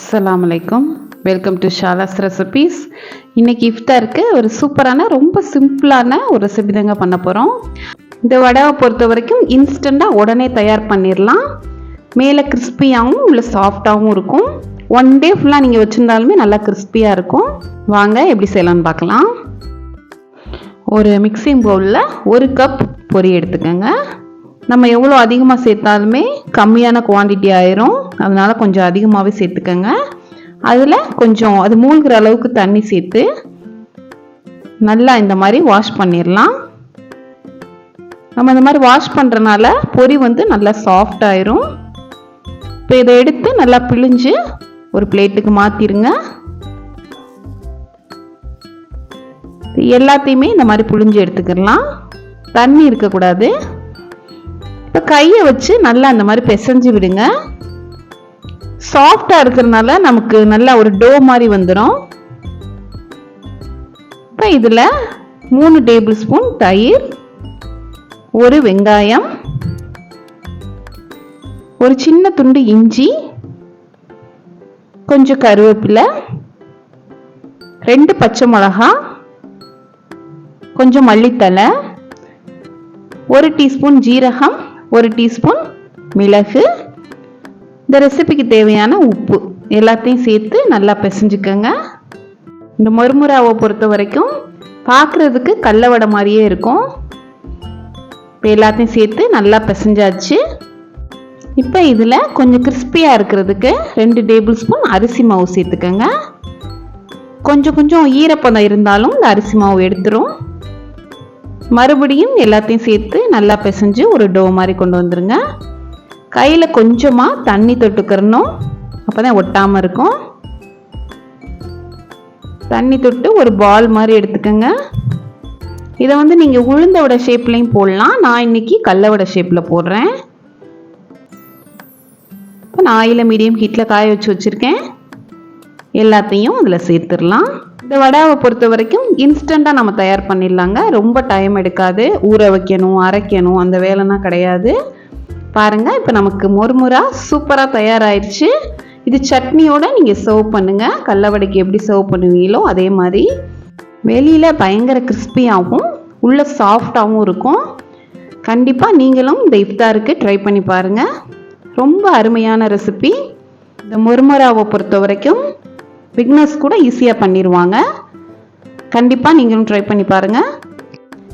அஸ்லாம் அலைக்கும். Welcome to ஷாலாஸ் recipes இன்றைக்கி இஃப்தாருக்கு ஒரு சூப்பரான ரொம்ப சிம்பிளான ஒரு ரெசிபி தாங்க பண்ண போகிறோம் இந்த வடையை பொறுத்த வரைக்கும் இன்ஸ்டண்ட்டாக உடனே தயார் பண்ணிடலாம் மேலே கிறிஸ்பியாகவும் உள்ள சாஃப்டாகவும் இருக்கும். ஒன் டே ஃபுல்லாக நீங்கள் வச்சுருந்தாலுமே நல்லா கிறிஸ்பியாக இருக்கும். வாங்க எப்படி செய்யலாம்னு பார்க்கலாம். ஒரு மிக்சிங் பவுலில் ஒரு கப் பொரி எடுத்துக்கோங்க. நம்ம எவ்வளோ அதிகமாக சேர்த்தாலுமே கம்மியான குவான்டிட்டி ஆயிரும். அதனால் கொஞ்சம் அதிகமாகவே சேர்த்துக்கோங்க. அதில் கொஞ்சம் அது மூழ்கிற அளவுக்கு தண்ணி சேர்த்து நல்லா இந்த மாதிரி வாஷ் பண்ணிடலாம் நம்ம இந்த மாதிரி வாஷ் பண்ணுறனால பொரி வந்து நல்லா சாஃப்ட் ஆயிரும். இப்போ இதை எடுத்து நல்லா பிழிஞ்சு ஒரு பிளேட்டுக்கு மாற்றிடுங்க எல்லாத்தையுமே இந்த மாதிரி புழிஞ்சு எடுத்துக்கிடலாம் தண்ணி இருக்கக்கூடாது. இப்போ கையை வச்சு நல்லா அந்த மாதிரி பிசைஞ்சு விடுங்க. சாஃப்டாக இருக்கிறதுனால நமக்கு நல்லா ஒரு டோ மாதிரி வந்துடும் இப்போ இதில் மூணு டேபிள் ஸ்பூன் தயிர் ஒரு வெங்காயம் ஒரு சின்ன துண்டு இஞ்சி கொஞ்சம் கருவேப்பிலை ரெண்டு பச்சை மிளகா கொஞ்சம் மல்லித்தலை ஒரு டீஸ்பூன் ஜீரகம் ஒரு டீஸ்பூன் மிளகு இந்த ரெசிபிக்கு தேவையான உப்பு எல்லாத்தையும் சேர்த்து நல்லா பிசைஞ்சுக்கோங்க. இந்த மொறுமுறாவை பொறுத்த வரைக்கும் பார்க்குறதுக்கு கல்லவடை மாதிரியே இருக்கும். இப்போ எல்லாத்தையும் சேர்த்து நல்லா பிசைஞ்சாச்சு. இப்போ இதில் கொஞ்சம் கிறிஸ்பியாக இருக்கிறதுக்கு ரெண்டு டேபிள் ஸ்பூன் அரிசி மாவு சேர்த்துக்கோங்க. கொஞ்சம் கொஞ்சம் ஈரப்பதம் இருந்தாலும் இந்த அரிசி மாவு எடுத்துரும். மறுபடியும் எல்லாத்தையும் சேர்த்து நல்லா பிசைஞ்சு ஒரு டோ மாதிரி கொண்டு வந்துடுங்க கையில் கொஞ்சமாக தண்ணி தொட்டுக்கிறணும். அப்போ தான் ஒட்டாமல் இருக்கும். தண்ணி தொட்டு ஒரு பால் மாதிரி எடுத்துக்கோங்க. இதை வந்து நீங்கள் உளுந்த வடை ஷேப்லேயும் போடலாம். நான் இன்றைக்கி கல்லவடை ஷேப்பில் போடுறேன். இப்போ நான் ஆயில் மீடியம் ஹீட்டில் காய வச்சு வச்சுருக்கேன். எல்லாத்தையும் அதில் சேர்த்துடலாம். இந்த வடாவை பொறுத்த வரைக்கும் இன்ஸ்டண்ட்டாக நம்ம தயார் பண்ணிடலாங்க. ரொம்ப டைம் எடுக்காது. ஊற வைக்கணும் அரைக்கணும் அந்த வேலைலாம் கிடையாது. பாருங்கள் இப்போ நமக்கு மொறுமுறா சூப்பராக தயாராகிடுச்சு இது சட்னியோடு நீங்கள் சர்வ் பண்ணுங்கள் கல்லவடைக்கு எப்படி சர்வ் பண்ணுவீங்களோ அதே மாதிரி. வெளியில் பயங்கர கிறிஸ்பியாகவும் உள்ளே சாஃப்டாகவும் இருக்கும். கண்டிப்பாக நீங்களும் இந்த இஃப்தாருக்கு ட்ரை பண்ணி பாருங்கள் ரொம்ப அருமையான ரெசிபி இந்த முறுமுறாவை பொறுத்த வரைக்கும் பிக்னஸ் கூட ஈஸியாக பண்ணிடுவாங்க கண்டிப்பாக நீங்களும் ட்ரை பண்ணி பாருங்கள்